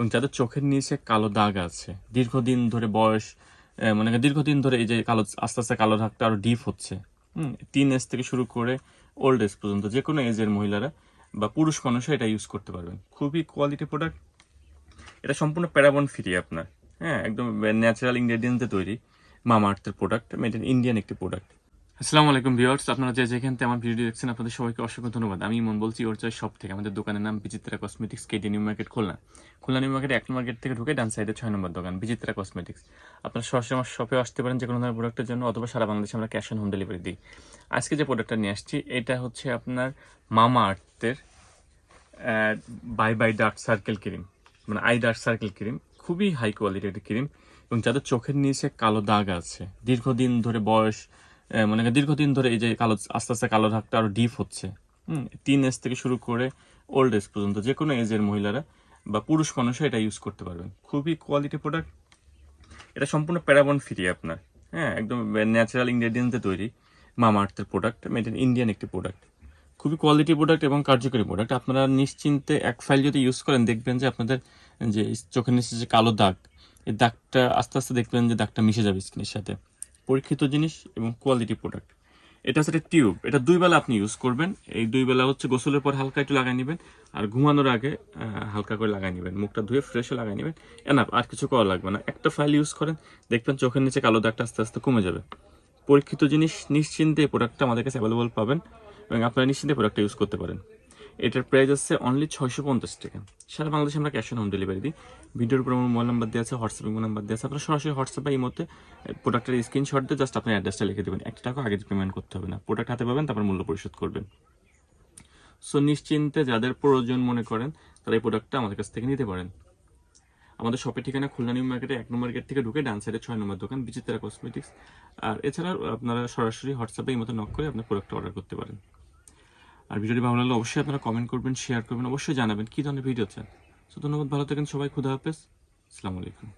এবং যাদের চোখের নিচে কালো দাগ আছে, দীর্ঘদিন ধরে বয়স মনে দীর্ঘদিন ধরে এই যে কালো, আস্তে আস্তে কালো দাগটা আরও ডিপ হচ্ছে, হুম তিন এজ থেকে শুরু করে ওল্ড এজ পর্যন্ত যে কোনো এজের মহিলারা বা পুরুষ মানুষরা এটা ইউজ করতে পারবেন। খুবই কোয়ালিটি প্রোডাক্ট এটা সম্পূর্ণ প্যারাবন ফ্রি আপনার হ্যাঁ একদম ন্যাচারাল ইনগ্রেডিয়েন্টে তৈরি মামা আর্থের প্রোডাক্ট মেড ইন ইন্ডিয়ান একটি প্রোডাক্ট আসসালামু আলাইকুম ভিউয়ার্স, আপনারা যে যেখান থেকে আমার ভিডিও দেখছেন, আপনাদের সবাইকে অসংখ্য ধন্যবাদ। আমি মন বলছি, ওর চয়েস সব থেকে। আমাদের দোকানের নাম Bichitra cosmetics, KD new market, Khulna. Khulna new market এক নম্বর গেট থেকে ঢুকে ডান সাইডে ছয় নম্বর দোকান, বিচিত্রা কসমেটিক্স। আপনারা সরাসরি আমার শপে আসতে পারেন যে কোনো ধরনের প্রোডাক্টের জন্য, অথবা সারা বাংলাদেশে আমরা ক্যাশ অন হোম ডেলিভারি দিই। আজকে যে প্রোডাক্টটা নিয়ে আসছি, এটা হচ্ছে আপনার মামা আর্থের bye bye dark circle cream মানে আই ডার্ক সার্কেল ক্রিম খুবই হাই কোয়ালিটির ক্রিম এবং যাদের চোখের নিচে কালো দাগ আছে, দীর্ঘদিন ধরে বয়স মনে করেন দীর্ঘদিন ধরে এই যে কালো, আস্তে আস্তে কালো দাগটা আরও ডিপ হচ্ছে, হুম তিন এজ থেকে শুরু করে ওল্ড এজ পর্যন্ত যে কোনো এজের মহিলারা বা পুরুষ মানুষরা এটা ইউজ করতে পারবেন। খুবই কোয়ালিটি প্রোডাক্ট এটা সম্পূর্ণ প্যারাবন ফ্রি আপনার হ্যাঁ একদম ন্যাচারাল ইনগ্রেডিয়েন্টে তৈরি মামা আর্থের প্রোডাক্ট মেড ইন ইন্ডিয়ান একটি প্রোডাক্ট খুবই কোয়ালিটি প্রোডাক্ট এবং কার্যকরী প্রোডাক্ট আপনারা নিশ্চিন্তে এক ফাইল যদি ইউজ করেন, দেখবেন যে আপনাদের যে চোখের নিচে যে কালো দাগ, এই দাগটা আস্তে আস্তে দেখবেন যে দাগটা মিশে যাবে স্কিনের সাথে। পরীক্ষিত জিনিস এবং কোয়ালিটি প্রোডাক্ট এটা হচ্ছে একটা টিউব এটা দুই বেলা আপনি ইউজ করবেন। এই দুই বেলা হচ্ছে গোসলের পর হালকা একটু লাগাই নেবেন আর ঘুমানোর আগে হালকা করে লাগাই নেবেন। মুখটা ধুয়ে ফ্রেশও লাগাই নেবেন। এনাফ আর কিছু করা লাগবে না। একটা ফাইল ইউজ করেন, দেখবেন চোখের নিচে কালো দাগটা আস্তে আস্তে কমে যাবে। পরীক্ষিত জিনিস নিশ্চিন্তে প্রোডাক্টটা আমাদের কাছে অ্যাভেলেবল পাবেন এবং আপনারা নিশ্চিন্তে প্রোডাক্টটা ইউজ করতে পারেন। এটার প্রাইস আছে অনলি ছয়শো পঞ্চাশ টাকা। সারা বাংলাদেশে আমরা ক্যাশ অন হোম ডেলিভারি দিই। ভিডিওর উপর আমার মোবাইল নাম্বার দেওয়া আছে হোয়াটসঅ্যাপ নাম্বার দেওয়া আছে। আপনারা সরাসরি হোয়াটসঅ্যাপ এই মধ্যে প্রোডাক্টের স্ক্রিনশট দিয়ে জাস্ট আপনার অ্যাড্রেসটা লিখে দেবেন। একটা টাকা আগে পেমেন্ট করতে হবে না। প্রোডাক্ট হাতে পাবেন, তারপর মূল্য পরিশোধ করবেন। সো নিশ্চিন্তে যাদের প্রয়োজন মনে করেন, তারা এই প্রোডাক্টটা আমাদের কাছ থেকে নিতে পারেন। আমাদের শপের ঠিকানা খুলনা নিউ মার্কেটে, এক নম্বর গেট থেকে ঢুকে ডান সাইডে ছয় নম্বর দোকান, বিচিত্রা কসমেটিক্স আর এছাড়া আপনারা সরাসরি হোয়াটসঅ্যাপে এই মতো নক করে আপনার প্রোডাক্ট অর্ডার করতে পারেন। আর ভিডিওটি ভালো লাগলে অবশ্যই আপনারা কমেন্ট করবেন শেয়ার করবেন, অবশ্যই জানাবেন কী ধরনের ভিডিও চান। সো ধন্যবাদ, ভালো থাকেন সবাই, খুদা হাফেজ। আসসালামু আলাইকুম।